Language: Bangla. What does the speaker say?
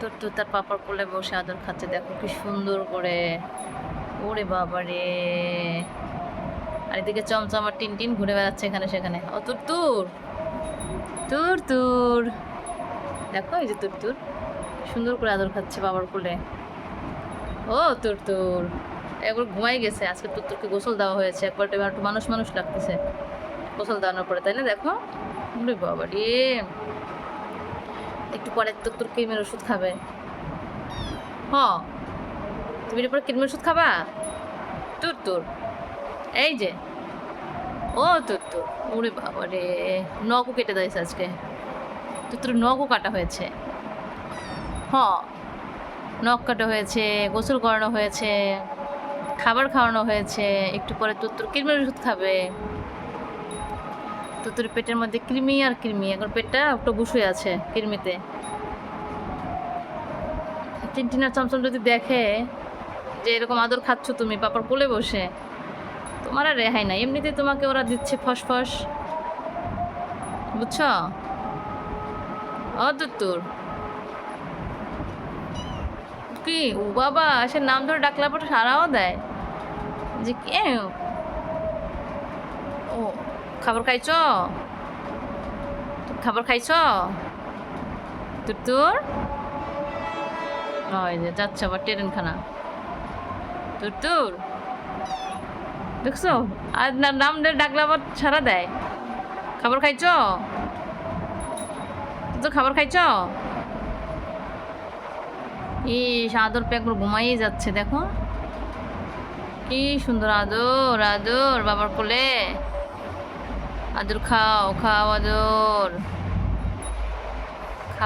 তোর তো তার পাপার কোলে বসে আদর খাচ্ছে, দেখো কি সুন্দর করে। ওরে বাবা রে। আর এদিকে চমচমার টিন টিন ঘুরে বেড়াচ্ছে এখানে সেখানে। ও তুর তুর তুর তুর দেখো এই যে তুর তুর সুন্দর করে আদর খাচ্ছে বাবার কোলে। ও তুর তুর একবার ঘুমাই গেছে। আজকে তুর তুরকে গোসল দেওয়া হয়েছে। একবার একটু মানুষ মানুষ লাগতেছে। গোসল দেওয়ানোর পরে, তাই না দেখো? বাবা রে। একটু পরে তো তোর ক্রিমের ওষুধ খাবে। হ। তুমি এরপরে ক্রিমের ওষুধ খাবা? তোর তোর। এই যে। ও তোর তোর। ওরে বাবা রে। নখও কেটে দিয়েছে আজকে। তোর তোর নখও কাটা হয়েছে। হ। নখ কাটা হয়েছে, গোসল করানো হয়েছে, খাবার খাওয়ানো হয়েছে, একটু পরে তোর তোর ক্রিমের ওষুধ খাবে। তো তোর পেটের মধ্যে কৃমি আর কৃমি, এখন পেটটা একটু বসে আছে কৃমিতে। টিনটিনার চমচম যদি দেখে যে এরকম আদর খাচ্ছ তুমি পাপার কোলে বসে, তোমার আর রেহাই নাই। এমনিতেই তোমাকে ওরা দিচ্ছে ফস ফস বুঝছ অদূর কি? ও বাবা, সে নাম ধরে ডাকলে পর সারাও দেয়। যে কে? খাবার খাইছ? খাবার খাইছ? তোর তোর যাচ্ছে আবার ট্রেন খানা তোর তোর দেখছ? আর নাম ডাকলে আবার সারা দেয়। খাবার খাইছ? তো খাবার খাইছ? ইস, আদর প্যাক ঘুমাই যাচ্ছে, দেখো। কি সুন্দর আদর আদর, বাবার কোলে। আদর খাও খাও আদর।